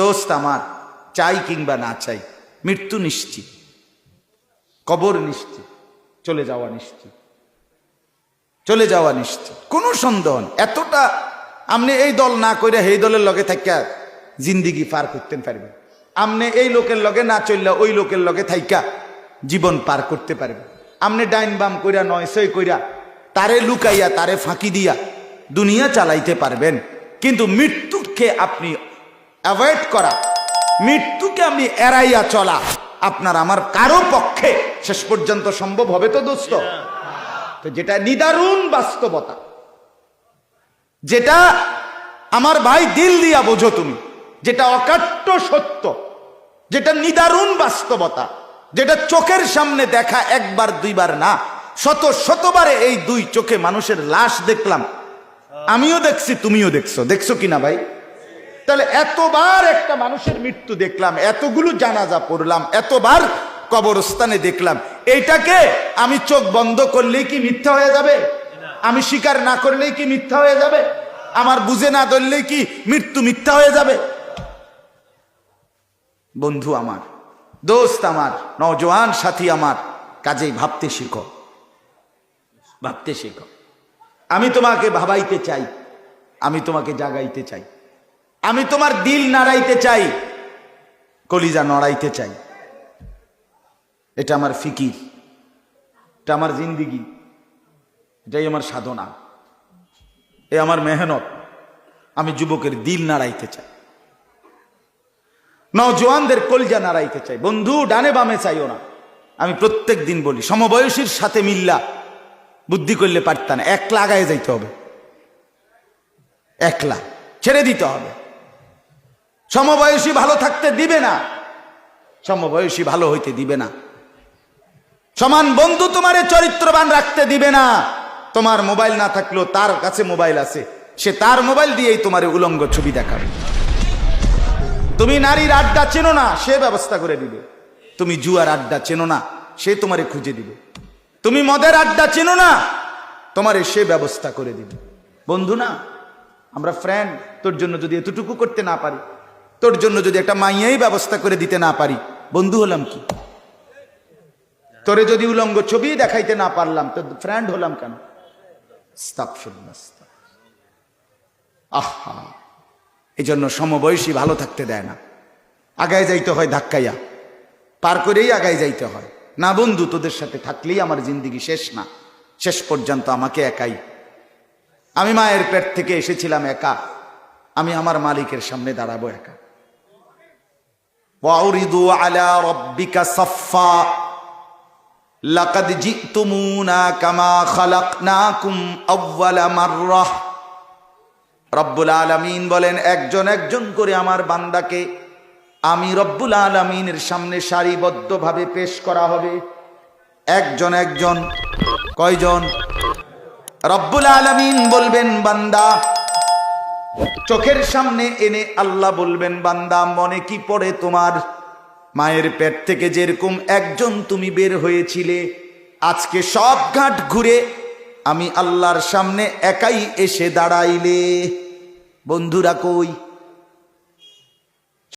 দোস্ত আমার, চাই কিংবা না চাই, মৃত্যু নিশ্চিত, কবর নিশ্চিত, চলে যাওয়া নিশ্চিত, চলে যাওয়া নিশ্চিত। কোনো সন্দেহ এতটা আপনি এই দল না করে এই দলের লগে থাকা জিন্দিগি পার করতে পারবেন আপনি এই লোকের লগে না চললে ওই লোকের লগে থাইকা জীবন পার করতে পারবেন আপনি ডাইন বাম কইরা, নয় সই কইরা, তারে লুকাইয়া, তারে ফাঁকি দিয়া দুনিয়া চালাইতে পারবেন। কিন্তু মৃত্যুকে আপনি অ্যাভয়েড করা। মৃত্যুকে আমি এড়াইয়া চলা। আপনার আমার কারও পক্ষে শেষ পর্যন্ত সম্ভব হবে তো দোস্ত? তো যেটা নিদারুণ বাস্তবতা। যেটা আমার ভাই দিল দিয়া বোঝো তুমি। যেটা অকাট্য সত্য। যেটা নিদারুণ বাস্তবতা। যেটা চোখের সামনে দেখা একবার, দুইবার না। শত, শতবারে এই দুই চোখে মানুষের লাশ দেখলাম। আমিও দেখছি, তুমিও দেখছ। দেখছ কিনা ভাই? তাহলে এতবার একটা মানুষের মৃত্যু দেখলাম, এতগুলো জানাজা পড়লাম, এতবার কবরস্থানে দেখলাম। এইটাকে আমি চোখ বন্ধ করলেই কি মিথ্যা হয়ে যাবে? আমি স্বীকার না করলেই কি মিথ্যা হয়ে যাবে? আমার বুঝে না ধরলেই কি মৃত্যু মিথ্যা হয়ে যাবে? বন্ধু আমার, দোস্ত আমার নজওয়ান সাথী আমার, কাজেই ভাবতে শিখো। ভাবতে শিখো। আমি তোমাকে ভাবাইতে চাই, আমি তোমাকে জাগাইতে চাই। আমি তোমার দিল নাড়াইতে চাই, কলিজা নড়াইতে চাই। এটা আমার ফিকির, এটা আমার জিন্দিগি, এটাই আমার সাধনা, এ আমার মেহনত। আমি যুবকের দিল নাড়াইতে চাই। নজওয়ানদের কলজা নাড়াইতে চাই। বন্ধু, ডানে বামে চাইও না। আমি প্রত্যেক দিন বলি, সমবয়সীর সাথে মিল্লা, বুদ্ধি করলে পারতাম একলা আগায় যাইতে হবে। একলা, ছেড়ে দিতে হবে। সমবয়সী ভালো থাকতে দিবে না। সমবয়সী ভালো হইতে দিবে না। সমান বন্ধু তোমারে চরিত্রবান রাখতে দিবে না। তোমার মোবাইল না থাকলেও তার কাছে মোবাইল আছে। সে তার মোবাইল দিয়েই তোমার উলঙ্গ ছবি দেখাবে। তুমি নারীর আড্ডা চেনো না, সে ব্যবস্থা করে দিবে। তুমি জুয়ার আড্ডা চেনো না, সে তোমারে খুঁজে দিবে। তুমি মদের আড্ডা চেনো না, তোমারে সে ব্যবস্থা করে দিবে। বন্ধু না, আমরা ফ্রেন্ড তোর জন্য যদি এতটুকু করতে না পারি তোর জন্য যদি একটা মাইয়াই ব্যবস্থা করে দিতে না পারি, বন্ধু হলাম কি? তোরে যদি উলঙ্গ ছবি দেখাইতে না পারলাম তো ফ্রেন্ড হলাম কেন। আহা এই জন্য সমবয়সী ভালো থাকতে দেয় না। আগায় যাইতে হয় ধাক্কাইয়া, পার করেই আগায় যাইতে হয়। না বন্ধু, তোদের সাথে থাকলেই আমার জিন্দিগি শেষ না, শেষ পর্যন্ত আমাকে একাই। আমি মায়ের পেট থেকে এসেছিলাম একা, আমি আমার মালিকের সামনে দাঁড়াবো একা। আলা রব্বিকা মাররাহ রব্বুল আলামিন বলেন, একজন একজন করে আমার বান্দাকে আমি রব্বুল আলামিনের সামনে সারিবদ্ধভাবে পেশ করা হবে। একজন একজন, কয়জন? রব্বুল আলামিন বলবেন, বান্দা চোখের সামনে এনে আল্লাহ বলবেন, বান্দা, মনে কি পড়ে তোমার? মায়ের পেট থেকে যেরকম একজন তুমি বের হয়েছিলে, আজকে সব ঘাট ঘুরে আমি আল্লাহর সামনে একাই এসে দাঁড়াইলে। বন্ধুরা কই?